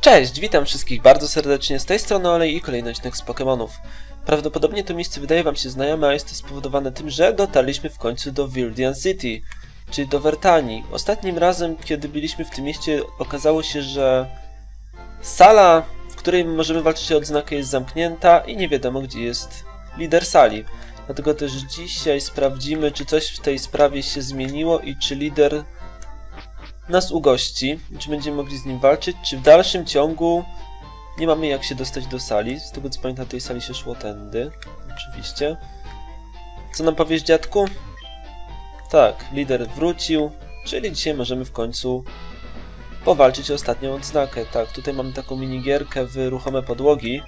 Cześć, witam wszystkich bardzo serdecznie, z tej strony Olej i kolejny odcinek z Pokémonów. Prawdopodobnie to miejsce wydaje wam się znajome, a jest to spowodowane tym, że dotarliśmy w końcu do Virdian City, czyli do Vertanii. Ostatnim razem, kiedy byliśmy w tym mieście, okazało się, że sala, w której możemy walczyć o odznakę jest zamknięta i nie wiadomo gdzie jest lider sali. Dlatego też dzisiaj sprawdzimy, czy coś w tej sprawie się zmieniło i czy lider nas ugości, czy będziemy mogli z nim walczyć, czy w dalszym ciągu nie mamy jak się dostać do sali. Z tego co pamiętam, tej sali się szło tędy, oczywiście. Co nam powiesz, dziadku? Tak, lider wrócił, czyli dzisiaj możemy w końcu powalczyć o ostatnią odznakę. Tak, tutaj mamy taką minigierkę w ruchome podłogi.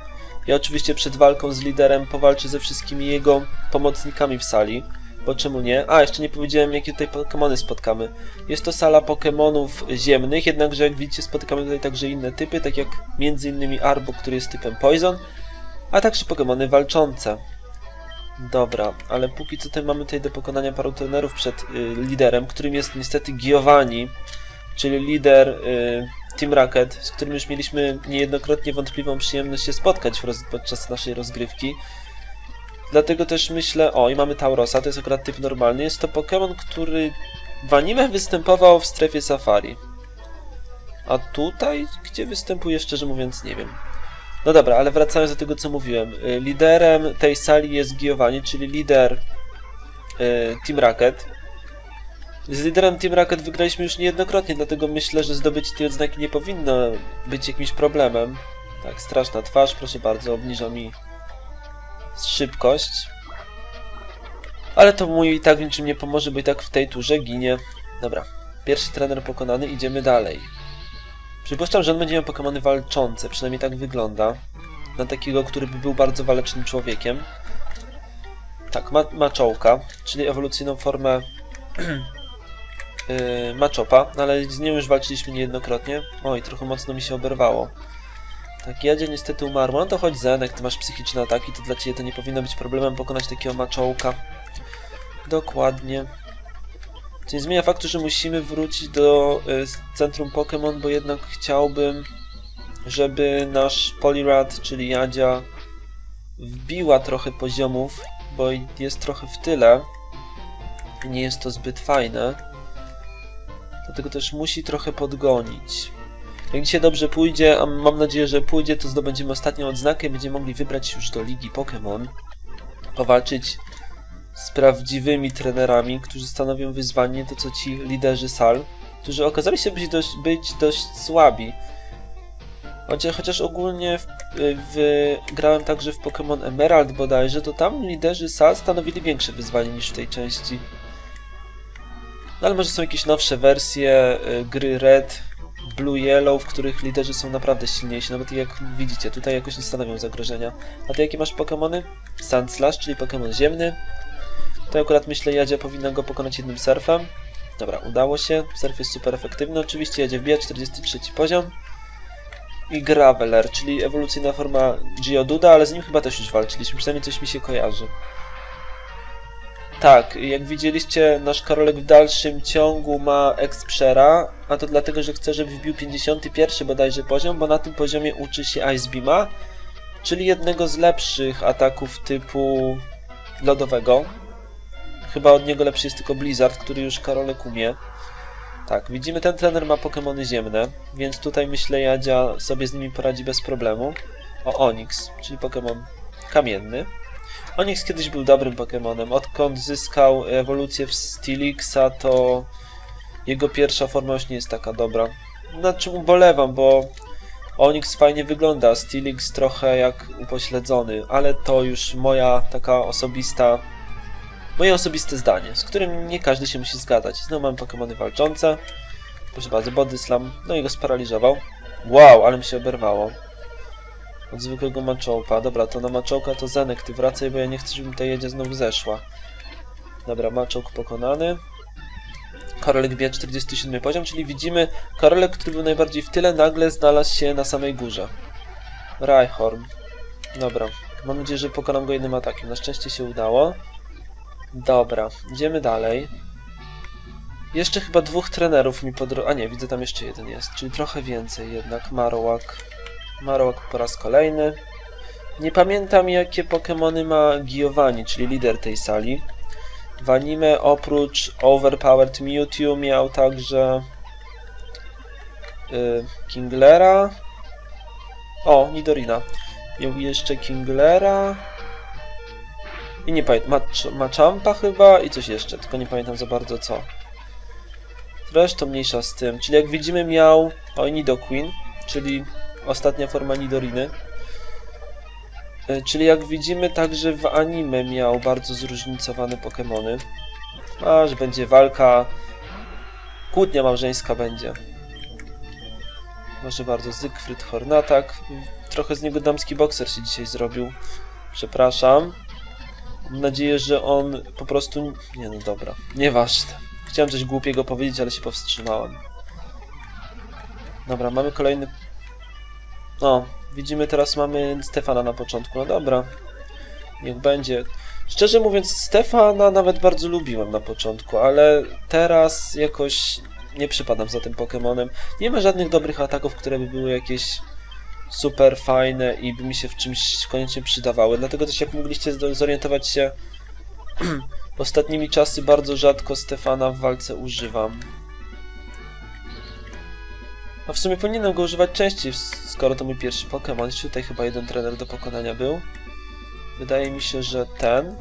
Ja oczywiście przed walką z liderem powalczę ze wszystkimi jego pomocnikami w sali. Bo czemu nie? A, jeszcze nie powiedziałem, jakie tutaj Pokémony spotkamy. Jest to sala Pokémonów ziemnych, jednakże jak widzicie spotykamy tutaj także inne typy, tak jak m.in. Arbo, który jest typem Poison, a także Pokémony walczące. Dobra, ale póki co tutaj mamy tutaj do pokonania paru trenerów przed y, liderem, którym jest niestety Giovanni, czyli lider y, Team Rocket, z którym już mieliśmy niejednokrotnie wątpliwą przyjemność się spotkać podczas naszej rozgrywki. Dlatego też myślę, o i mamy Taurosa, to jest akurat typ normalny. Jest to Pokémon, który w anime występował w strefie safari. A tutaj, gdzie występuje, szczerze mówiąc, nie wiem. No dobra, ale wracając do tego, co mówiłem. Y, Liderem tej sali jest Giovanni, czyli lider y, Team Rocket. Z liderem Team Rocket wygraliśmy już niejednokrotnie, dlatego myślę, że zdobycie tej odznaki nie powinno być jakimś problemem. Tak, straszna twarz, proszę bardzo, obniża mi szybkość. Ale to mu i tak niczym nie pomoże, bo i tak w tej turze ginie. Dobra, pierwszy trener pokonany, idziemy dalej. Przypuszczam, że on będzie miał Pokémony walczące, przynajmniej tak wygląda. Na takiego, który by był bardzo walecznym człowiekiem. Tak, ma, maczołka, czyli ewolucyjną formę yy, Machopa, ale z nią już walczyliśmy niejednokrotnie. Oj, trochę mocno mi się oberwało. Tak, Jadzie niestety umarła. No to chodź Zenek, ty masz psychiczne ataki, to dla ciebie to nie powinno być problemem pokonać takiego maczołka. Dokładnie. Co nie zmienia faktu, że musimy wrócić do y, centrum Pokémon, bo jednak chciałbym, żeby nasz Poliwrath, czyli Jadzia, wbiła trochę poziomów, bo jest trochę w tyle. Nie jest to zbyt fajne. Dlatego też musi trochę podgonić. Jak dzisiaj dobrze pójdzie, a mam nadzieję, że pójdzie, to zdobędziemy ostatnią odznakę i będziemy mogli wybrać już do Ligi Pokémon. Powalczyć z prawdziwymi trenerami, którzy stanowią wyzwanie, to co ci liderzy sal, którzy okazali się być dość, być dość słabi. Chociaż, chociaż ogólnie w, w, grałem także w Pokémon Emerald bodajże, to tam liderzy sal stanowili większe wyzwanie niż w tej części. No ale może są jakieś nowsze wersje y, gry Red, Blue Yellow, w których liderzy są naprawdę silniejsi, nawet jak widzicie, tutaj jakoś nie stanowią zagrożenia. A ty jakie masz Pokémony? Sandslash, czyli Pokémon ziemny. To akurat myślę, Jadzia powinna go pokonać jednym surfem. Dobra, udało się. Surf jest super efektywny. Oczywiście Jadzia wbija 43 poziom. I Graveler, czyli ewolucyjna forma Geoduda, ale z nim chyba też już walczyliśmy, przynajmniej coś mi się kojarzy. Tak, jak widzieliście, nasz Karolek w dalszym ciągu ma Expera, a to dlatego, że chce, żeby wbił 51 bodajże poziom, bo na tym poziomie uczy się Ice Beama, czyli jednego z lepszych ataków typu lodowego. Chyba od niego lepszy jest tylko Blizzard, który już Karolek umie. Tak, widzimy, ten trener ma Pokémony ziemne, więc tutaj myślę Jadzia sobie z nimi poradzi bez problemu. O, Onix, czyli Pokémon kamienny. Onix kiedyś był dobrym Pokémonem. Odkąd zyskał ewolucję w Steelixa, to jego pierwsza forma już nie jest taka dobra. Nad czym ubolewam, bo Onix fajnie wygląda, a Steelix trochę jak upośledzony, ale to już moja taka osobista moje osobiste zdanie, z którym nie każdy się musi zgadzać. Znowu mam Pokémony walczące. Proszę bardzo, Body Slam. No i go sparaliżował. Wow, ale mi się oberwało. Od zwykłego maczołpa. Dobra, to na maczołka to Zenek, ty wracaj, bo ja nie chcę, żeby ta jedzie znowu zeszła. Dobra, maczołk pokonany. Korolek bije 47 poziom, czyli widzimy Korolek, który był najbardziej w tyle, nagle znalazł się na samej górze. Rhyhorn. Dobra. Mam nadzieję, że pokonam go jednym atakiem. Na szczęście się udało. Dobra, idziemy dalej. Jeszcze chyba dwóch trenerów mi po drodze... A nie, widzę tam jeszcze jeden jest, czyli trochę więcej jednak. Marowak. Marowak po raz kolejny. Nie pamiętam jakie Pokémony ma Giovanni, czyli lider tej sali. W anime oprócz Overpowered Mewtwo miał także y, Kinglera. O, Nidorina. Miał jeszcze Kinglera. I nie pamiętam, Macz- Machampa chyba i coś jeszcze, tylko nie pamiętam za bardzo co. Zresztą mniejsza z tym. Czyli jak widzimy miał o Nidoqueen, czyli ostatnia forma Nidoriny. E, Czyli jak widzimy także w anime miał bardzo zróżnicowane Pokémony. A, że będzie walka, kłótnia małżeńska będzie. Proszę bardzo, Zygfryd Hornatak. Trochę z niego damski bokser się dzisiaj zrobił. Przepraszam. Mam nadzieję, że on po prostu... Nie no dobra, nieważne. Chciałem coś głupiego powiedzieć, ale się powstrzymałem. Dobra, mamy kolejny... O, widzimy teraz mamy Stefana na początku. No dobra, niech będzie. Szczerze mówiąc, Stefana nawet bardzo lubiłem na początku, ale teraz jakoś nie przypadam za tym Pokemonem. Nie ma żadnych dobrych ataków, które by były jakieś super fajne i by mi się w czymś koniecznie przydawały. Dlatego też jak mogliście zorientować się, ostatnimi czasy bardzo rzadko Stefana w walce używam. A w sumie powinienem go używać częściej, skoro to mój pierwszy Pokémon. Tutaj chyba jeden trener do pokonania był. Wydaje mi się, że ten.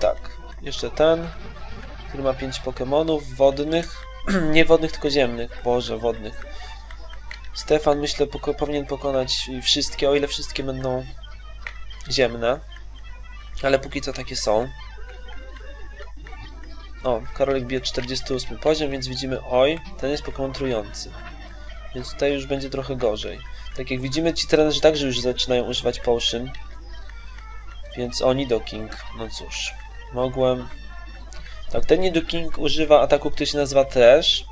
Tak, jeszcze ten, który ma 5 Pokémonów wodnych. Nie wodnych, tylko ziemnych. Boże, wodnych. Stefan, myślę, poko powinien pokonać wszystkie, o ile wszystkie będą ziemne. Ale póki co takie są. O, Karolek bije 48 poziom, więc widzimy, oj, ten jest Pokémon trujący. Więc tutaj już będzie trochę gorzej. Tak jak widzimy, ci trenerzy także już zaczynają używać potion. Więc o, Nidoking. No cóż, mogłem... Tak, ten Nidoking używa ataku, który się nazywa Trash.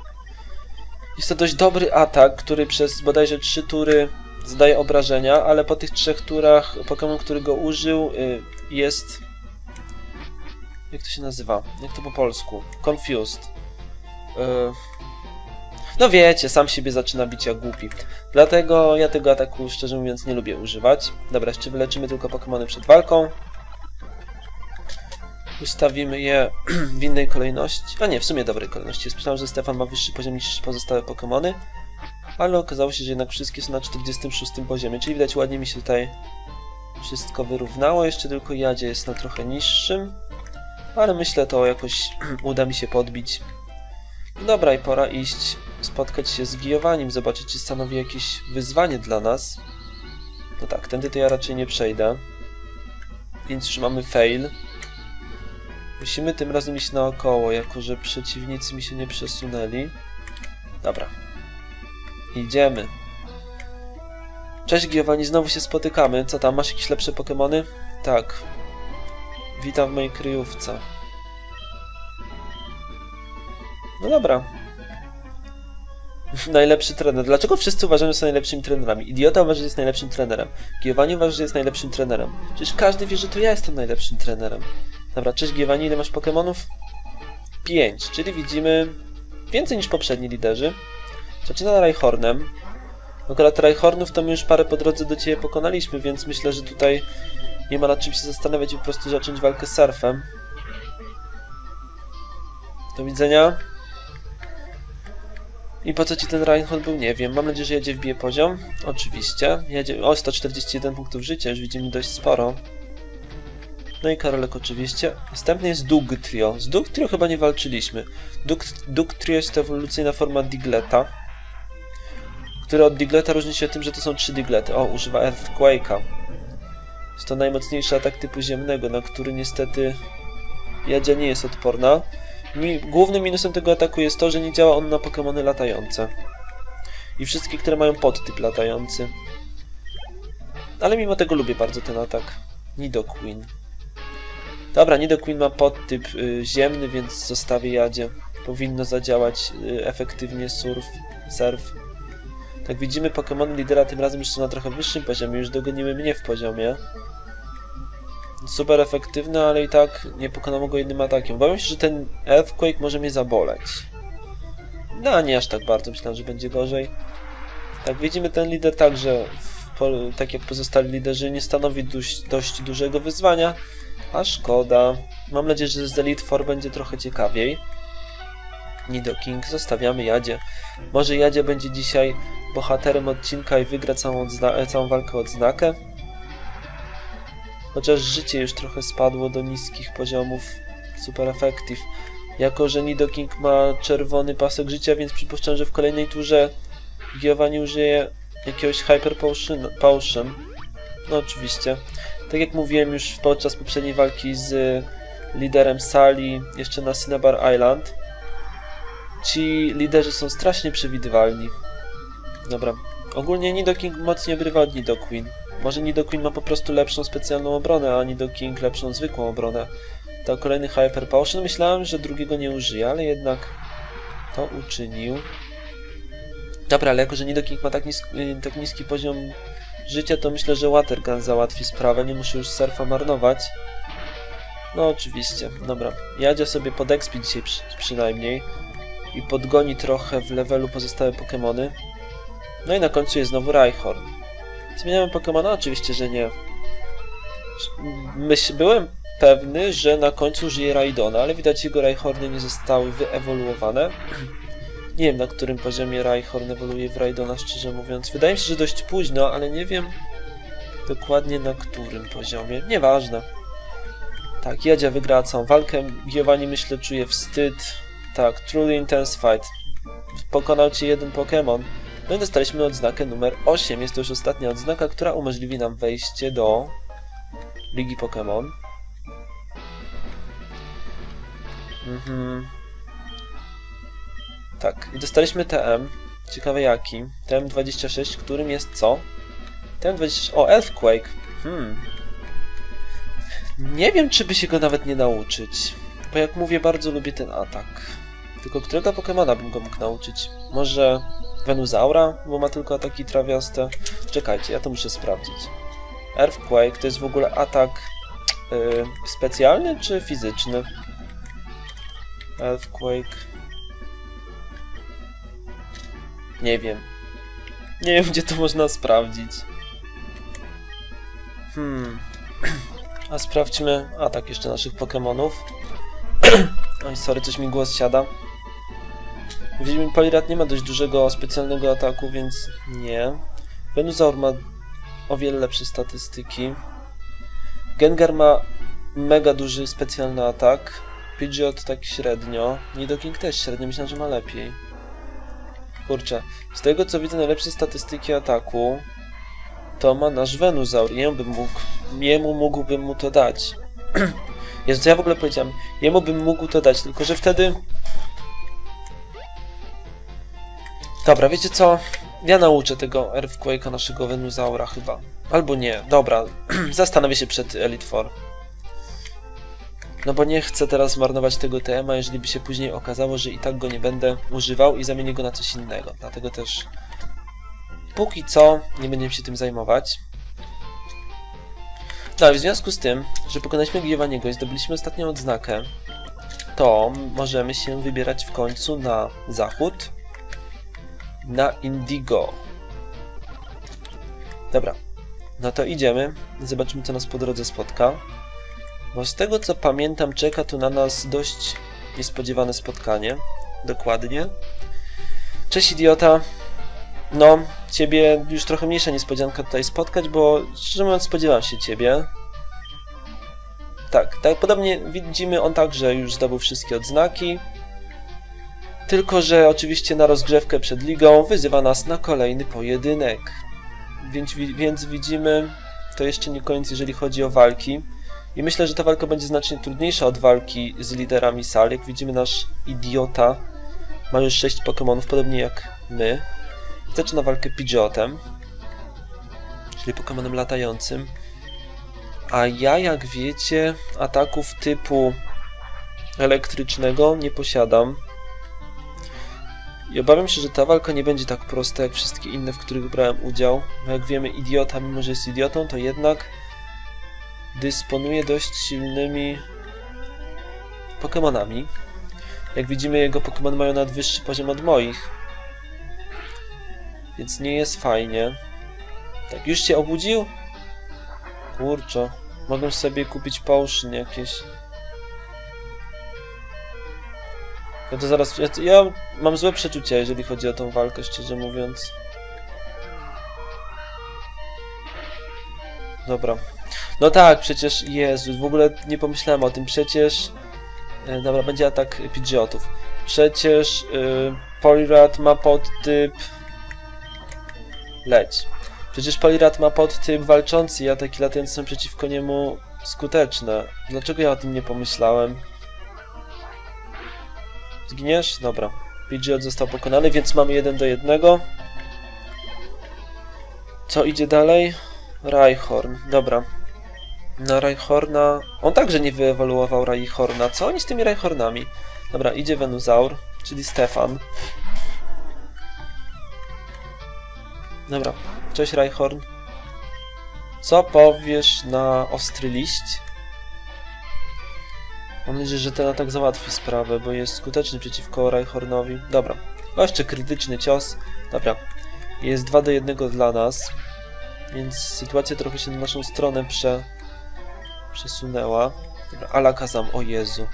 Jest to dość dobry atak, który przez bodajże 3 tury zadaje obrażenia, ale po tych trzech turach Pokémon, który go użył, y, jest... Jak to się nazywa? Jak to po polsku? Confused. Y, No wiecie, sam siebie zaczyna bić jak głupi. Dlatego ja tego ataku, szczerze mówiąc, nie lubię używać. Dobra, jeszcze wyleczymy tylko Pokémony przed walką. Ustawimy je w innej kolejności. A nie, w sumie dobrej kolejności. Myślałem, że Stefan ma wyższy poziom niż pozostałe Pokémony. Ale okazało się, że jednak wszystkie są na 46 poziomie, czyli widać ładnie mi się tutaj wszystko wyrównało. Jeszcze tylko Jadzie jest na trochę niższym. Ale myślę, to jakoś uda mi się podbić. Dobra, i pora iść spotkać się z Giovannim, zobaczyć, czy stanowi jakieś wyzwanie dla nas. No tak, tędy to ja raczej nie przejdę. Więc już mamy fail. Musimy tym razem iść naokoło, jako że przeciwnicy mi się nie przesunęli. Dobra. Idziemy. Cześć Giovanni, znowu się spotykamy. Co tam, masz jakieś lepsze Pokémony? Tak. Witam w mojej kryjówce. No dobra. Najlepszy trener. Dlaczego wszyscy uważają, że są najlepszymi trenerami? Idiota uważa, że jest najlepszym trenerem. Giovanni uważa, że jest najlepszym trenerem. Przecież każdy wie, że to ja jestem najlepszym trenerem. Dobra, cześć Giovanni, ile masz Pokémonów? 5, czyli widzimy więcej niż poprzedni liderzy. Zaczyna Rhyhornem. Akurat Rhyhornów to my już parę po drodze do Ciebie pokonaliśmy, więc myślę, że tutaj nie ma nad czym się zastanawiać i po prostu zacząć walkę z Surfem. Do widzenia. I po co ci ten Reinhold był? Nie wiem. Mam nadzieję, że jedzie wbije poziom. Oczywiście. Jedzie... O, 141 punktów życia. Już widzimy dość sporo. No i Karolek oczywiście. Następny jest Dugtrio. Z Dugtrio chyba nie walczyliśmy. Dug... Dugtrio jest to ewolucyjna forma Digleta. Która od Digleta różni się tym, że to są trzy Diglety. O, używa Earthquake'a. Jest to najmocniejszy atak typu ziemnego, na który niestety Jadzia nie jest odporna. Mi, głównym minusem tego ataku jest to, że nie działa on na Pokémony latające. I wszystkie, które mają podtyp latający. Ale mimo tego lubię bardzo ten atak. Nidoqueen. Dobra, Nidoqueen ma podtyp y, ziemny, więc zostawię Jadzie. powinno zadziałać y, efektywnie surf, surf. Tak widzimy, Pokémon lidera tym razem już są na trochę wyższym poziomie, już dogoniły mnie w poziomie. Super efektywny, ale i tak nie pokonamy go jednym atakiem. Obawiam się, że ten Earthquake może mnie zaboleć. No, nie aż tak bardzo, myślałem, że będzie gorzej. Tak, widzimy ten lider także, w, tak jak pozostali liderzy, nie stanowi dość, dość dużego wyzwania, a szkoda. Mam nadzieję, że z Elite Four będzie trochę ciekawiej. Nidoking, zostawiamy Jadzie. Może Jadzie będzie dzisiaj bohaterem odcinka i wygra całą, odzna- całą walkę odznakę. Chociaż życie już trochę spadło do niskich poziomów. Super effective. Jako, że Nidoking ma czerwony pasek życia, więc przypuszczam, że w kolejnej turze Giovanni użyje jakiegoś Hyper potion. No oczywiście. Tak jak mówiłem już podczas poprzedniej walki z liderem Sali, jeszcze na Cinnabar Island, ci liderzy są strasznie przewidywalni. Dobra. Ogólnie Nidoking mocniej obrywa od Nidoqueen. Może Nidoqueen ma po prostu lepszą specjalną obronę, a Nidoking lepszą zwykłą obronę. To kolejny Hyper Potion. Myślałem, że drugiego nie użyje, ale jednak to uczynił. Dobra, ale jako, że Nidoking ma tak, nis tak niski poziom życia, to myślę, że Watergun załatwi sprawę. Nie muszę już surfa marnować. No oczywiście, dobra. Jadzia sobie pod expi dzisiaj przy, przynajmniej i podgoni trochę w levelu pozostałe Pokémony. No i na końcu jest znowu Rhyhorn. Zmieniamy Pokémona? Oczywiście, że nie. Byłem pewny, że na końcu żyje Raidona, ale widać jego Rhyhorny nie zostały wyewoluowane. Nie wiem na którym poziomie Rhyhorn ewoluuje w Raidona, szczerze mówiąc. Wydaje mi się, że dość późno, ale nie wiem dokładnie na którym poziomie. Nieważne. Tak, Jadzia wygrała całą walkę. Giovanni myślę czuje wstyd. Tak, Truly Intense Fight. Pokonał cię jeden Pokémon. No i dostaliśmy odznakę numer 8. Jest to już ostatnia odznaka, która umożliwi nam wejście do Ligi Pokémon. Mhm. Tak, i dostaliśmy TM. Ciekawe jaki. TM26, którym jest co? TM26... O, Earthquake. Hmm. Nie wiem, czy by się go nawet nie nauczyć. Bo jak mówię, bardzo lubię ten atak. Tylko którego Pokemona bym go mógł nauczyć? Może Venusaura, bo ma tylko ataki trawiaste? Czekajcie, ja to muszę sprawdzić. Earthquake to jest w ogóle atak yy, specjalny czy fizyczny? Earthquake. Nie wiem. Nie wiem, gdzie to można sprawdzić. Hmm. A sprawdźmy atak jeszcze naszych Pokémonów. Oj, sorry, coś mi głos siada. Wiedźmin Polirat nie ma dość dużego specjalnego ataku, więc nie. Venusaur ma o wiele lepsze statystyki. Gengar ma mega duży specjalny atak. Pidgeot tak średnio. Nidoking też średnio, myślałem, że ma lepiej. Kurczę, z tego co widzę najlepsze statystyki ataku to ma nasz Venusaur. Jemu bym mógł, jemu mógłbym mu to dać. Jezu, co ja w ogóle powiedziałem? Jemu bym mógł to dać, tylko że wtedy... Dobra, wiecie co? Ja nauczę tego Earthquake'a naszego Venusaura chyba. Albo nie, dobra. Zastanowię się przed Elite Four. No bo nie chcę teraz marnować tego TM-a, jeżeli by się później okazało, że i tak go nie będę używał i zamienię go na coś innego. Dlatego też póki co nie będziemy się tym zajmować. No i w związku z tym, że pokonaliśmy Giovanniego i zdobyliśmy ostatnią odznakę, to możemy się wybierać w końcu na zachód, na Indigo. Dobra, no to idziemy, zobaczymy co nas po drodze spotka. Bo z tego co pamiętam, czeka tu na nas dość niespodziewane spotkanie. Dokładnie. Cześć idiota. No, ciebie już trochę mniejsza niespodzianka tutaj spotkać, bo szczerze mówiąc spodziewam się ciebie. Tak, tak podobnie widzimy, on także już zdobył wszystkie odznaki. Tylko, że oczywiście na rozgrzewkę przed ligą wyzywa nas na kolejny pojedynek. Więc, więc widzimy, to jeszcze nie koniec, jeżeli chodzi o walki. I myślę, że ta walka będzie znacznie trudniejsza od walki z liderami sal. Jak widzimy, nasz idiota ma już 6 Pokémonów, podobnie jak my. Zaczyna walkę Pidgeotem, czyli Pokémonem latającym. A ja, jak wiecie, ataków typu elektrycznego nie posiadam. I obawiam się, że ta walka nie będzie tak prosta jak wszystkie inne, w których brałem udział. Bo jak wiemy, idiota, mimo że jest idiotą, to jednak dysponuje dość silnymi Pokemonami. Jak widzimy, jego Pokémon mają nadwyższy poziom od moich. Więc nie jest fajnie. Tak, już się obudził? Kurczę. Mogę sobie kupić potion jakieś. Ja to zaraz... Ja, ja mam złe przeczucia, jeżeli chodzi o tą walkę, szczerze mówiąc. Dobra. No tak, przecież... Jezu, w ogóle nie pomyślałem o tym. Przecież... E, Dobra, będzie atak Pidgeotów. Przecież y, Polirat ma podtyp... Leć. Przecież Polirat ma podtyp walczący i ataki latające są przeciwko niemu skuteczne. Dlaczego ja o tym nie pomyślałem? Zginiesz? Dobra. Pidgeot został pokonany, więc mamy 1 do 1. Co idzie dalej? Rhyhorn. Dobra. Na Rhyhorna... On także nie wyewoluował Rhyhorna. Co oni z tymi Rhyhornami? Dobra, idzie Venusaur, czyli Stefan. Dobra. Cześć Rhyhorn. Co powiesz na ostry liść? Mam nadzieję, że ten atak załatwi sprawę, bo jest skuteczny przeciwko Rhyhornowi. Dobra. O, jeszcze krytyczny cios. Dobra. Jest 2 do 1 dla nas. Więc sytuacja trochę się na naszą stronę prze... przesunęła. Alakazam, o Jezu.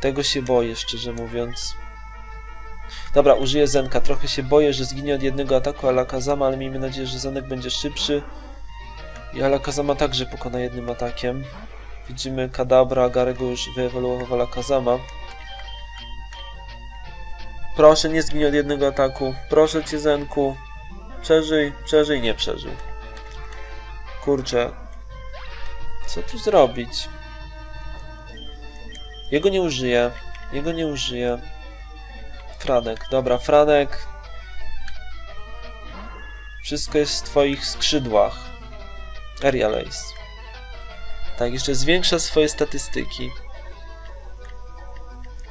Tego się boję, szczerze mówiąc. Dobra, użyję Zenka. Trochę się boję, że zginie od jednego ataku Alakazama, ale miejmy nadzieję, że Zenek będzie szybszy. I Alakazama także pokona jednym atakiem. Widzimy Kadabra, Garego już wyewoluował Alakazama. Proszę, nie zginie od jednego ataku. Proszę cię, Zenku. Przeżyj, przeżyj, nie przeżył. Kurczę. Co tu zrobić? Jego nie użyję. Jego nie użyję. Franek. Dobra, Franek. Wszystko jest w twoich skrzydłach. Aerial Ace. Tak, jeszcze zwiększa swoje statystyki.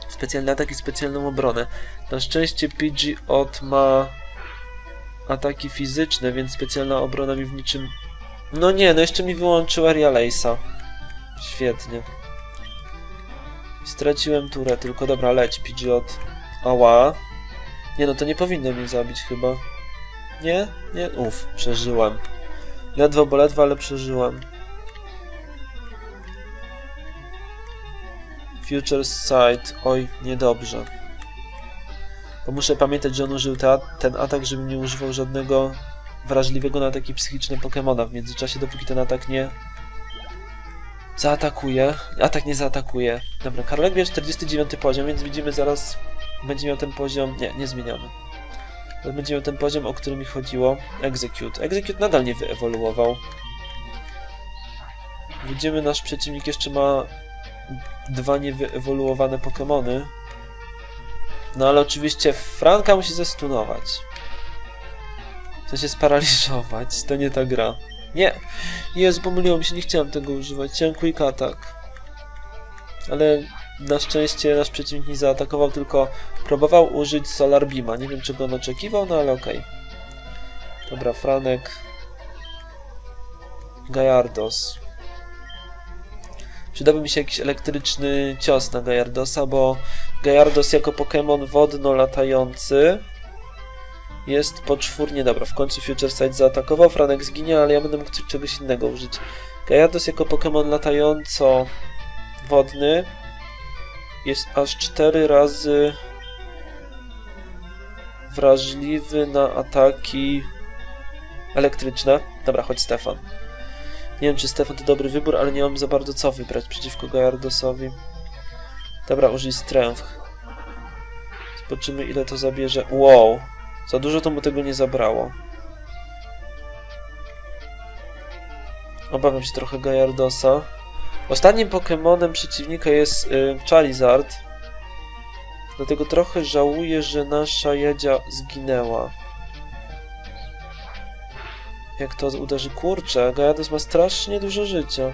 Specjalny atak i specjalną obronę. Na szczęście Pidgeot ma ataki fizyczne, więc specjalna obrona mi w niczym... No nie, no jeszcze mi wyłączył Aerial Ace'a. Świetnie. Straciłem turę, tylko dobra, leć Pidgeot. Ała. Nie no, to nie powinno mnie zabić chyba. Nie? Nie? Uff, przeżyłem. Ledwo, bo ledwo, ale przeżyłem. Future Sight. Oj, niedobrze. Bo muszę pamiętać, że on użył ten atak, żeby nie używał żadnego wrażliwego na ataki psychiczne Pokemona w międzyczasie, dopóki ten atak nie zaatakuje. Atak nie zaatakuje. Dobra, Karolek bierze 49 poziom, więc widzimy zaraz będzie miał ten poziom... Nie, nie zmieniamy. Będzie miał ten poziom, o który mi chodziło. Execute. Execute nadal nie wyewoluował. Widzimy, nasz przeciwnik jeszcze ma dwa niewyewoluowane Pokémony. No ale oczywiście Franka musi zestunować. W sensie sparaliżować. To nie ta gra. Nie! Jezu, pomyliło mi się, nie chciałem tego używać. Chciałem Quick Attack. Ale na szczęście nasz przeciwnik nie zaatakował, tylko próbował użyć Solar Beama. Nie wiem, czego on oczekiwał, no ale okej. Okay. Dobra, Franek. Gajardos. Przydałby mi się jakiś elektryczny cios na Gajardosa, bo Gajardos jako Pokémon wodno-latający jest poczwórnie. Dobra, w końcu Future Sight zaatakował, Franek zginie, ale ja będę mógł czegoś innego użyć. Gajardos jako Pokémon latająco wodny jest aż 4 razy wrażliwy na ataki elektryczne. Dobra, chodź Stefan. Nie wiem, czy Stefan to dobry wybór, ale nie mam za bardzo co wybrać przeciwko Gajardosowi. Dobra, użyj Strength. Zobaczymy, ile to zabierze. Wow! Za dużo to mu tego nie zabrało. Obawiam się trochę Gajardosa. Ostatnim Pokémonem przeciwnika jest y, Charizard. Dlatego trochę żałuję, że nasza jedzia zginęła. Jak to uderzy? Kurczę, Gajados ma strasznie dużo życia.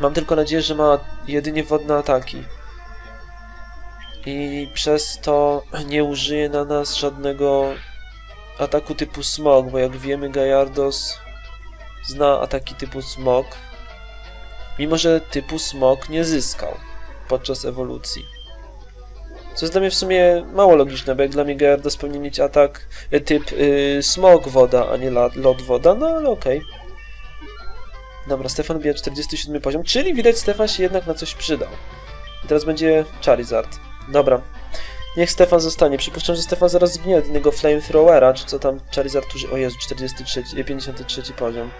Mam tylko nadzieję, że ma jedynie wodne ataki. I przez to nie użyje na nas żadnego ataku typu smog, bo jak wiemy Gajardos zna ataki typu smog, mimo że typu smog nie zyskał podczas ewolucji. Co jest dla mnie w sumie mało logiczne, bo jak dla mnie Gajardos powinien mieć atak e, typ y, smog woda, a nie lot woda, no ale okej. Dobra, Stefan bije 47 poziom, czyli widać Stefan się jednak na coś przydał. I teraz będzie Charizard. Dobra. Niech Stefan zostanie. Przypuszczam, że Stefan zaraz zginie od innego Flamethrowera, czy co tam Charizard uży... O Jezu, 43, e, 53 poziom.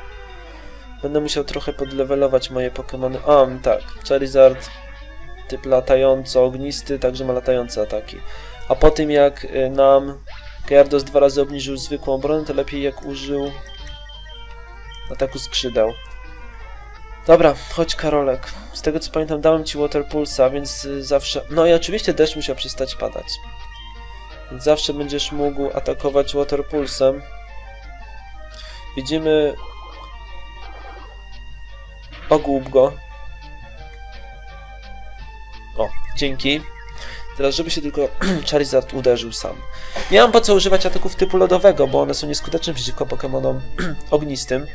Będę musiał trochę podlewelować moje Pokémony. A, tak. Charizard typ latająco ognisty, także ma latające ataki. A po tym jak y, nam Gyarados dwa razy obniżył zwykłą obronę, to lepiej jak użył ataku skrzydeł. Dobra, chodź Karolek. Z tego co pamiętam dałem ci Water Pulsa, więc y, zawsze... No i oczywiście deszcz musiał przestać padać. Więc zawsze będziesz mógł atakować Water Pulsem. Widzimy... Ogłup go. O, dzięki. Teraz, żeby się tylko Charizard uderzył sam. Nie mam po co używać ataków typu lodowego, bo one są nieskuteczne przeciwko Pokémonom ognistym.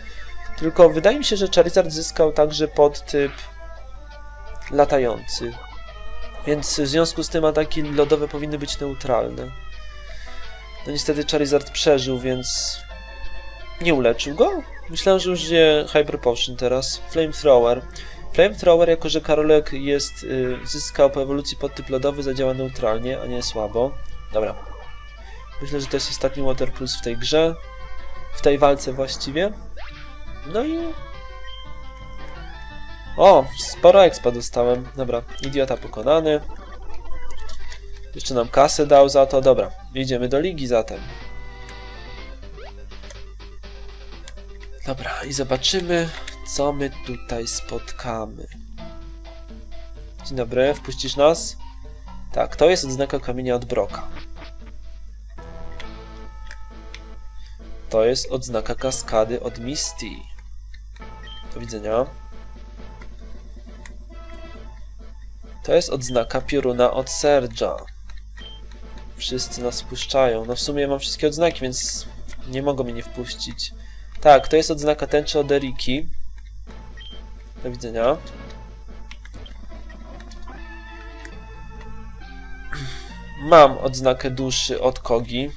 Tylko wydaje mi się, że Charizard zyskał także podtyp latający. Więc w związku z tym ataki lodowe powinny być neutralne. No niestety Charizard przeżył, więc nie uleczył go. Myślałem, że użyje Hyper Potion teraz. Flamethrower. Flamethrower, jako że Karolek jest, y, zyskał po ewolucji podtyp lodowy, zadziała neutralnie, a nie słabo. Dobra. Myślę, że to jest ostatni Water Plus w tej grze. W tej walce właściwie. No i... O, sporo expa dostałem. Dobra, idiota pokonany. Jeszcze nam kasę dał za to. Dobra, idziemy do ligi zatem. Dobra, i zobaczymy, co my tutaj spotkamy. Dzień dobry, wpuścisz nas? Tak, to jest odznaka kamienia od Broka. To jest odznaka kaskady od Misty. Do widzenia. To jest odznaka pioruna od Serge'a. Wszyscy nas wpuszczają. No w sumie mam wszystkie odznaki, więc nie mogą mnie nie wpuścić. Tak, to jest odznaka tęczy od Eriki. Do widzenia. Mam odznakę duszy od Kogi.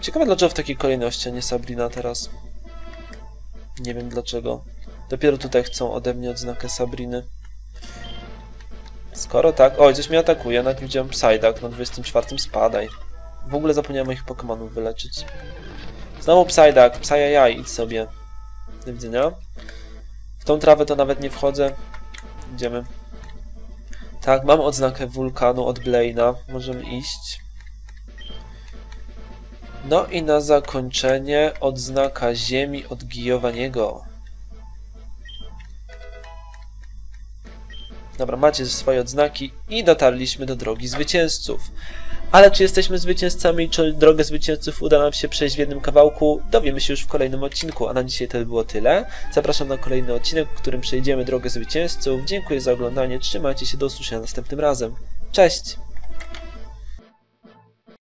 Ciekawe dlaczego w takiej kolejności, a nie Sabrina teraz. Nie wiem dlaczego. Dopiero tutaj chcą ode mnie odznakę Sabriny. Skoro tak... Oj, coś mnie atakuje. Nawet widziałem Psyduck na 24 spadaj. W ogóle zapomniałem moich Pokémonów wyleczyć. Znowu Psyduck, Psyjajaj, idź sobie. Do widzenia. W tą trawę to nawet nie wchodzę. Idziemy. Tak, mam odznakę wulkanu od Blaina. Możemy iść. No i na zakończenie odznaka ziemi od Gijowaniego. Dobra, macie swoje odznaki i dotarliśmy do drogi zwycięzców. Ale czy jesteśmy zwycięzcami czy drogę zwycięzców uda nam się przejść w jednym kawałku, dowiemy się już w kolejnym odcinku, a na dzisiaj to by było tyle. Zapraszam na kolejny odcinek, w którym przejdziemy drogę zwycięzców. Dziękuję za oglądanie, trzymajcie się, do usłyszenia następnym razem. Cześć!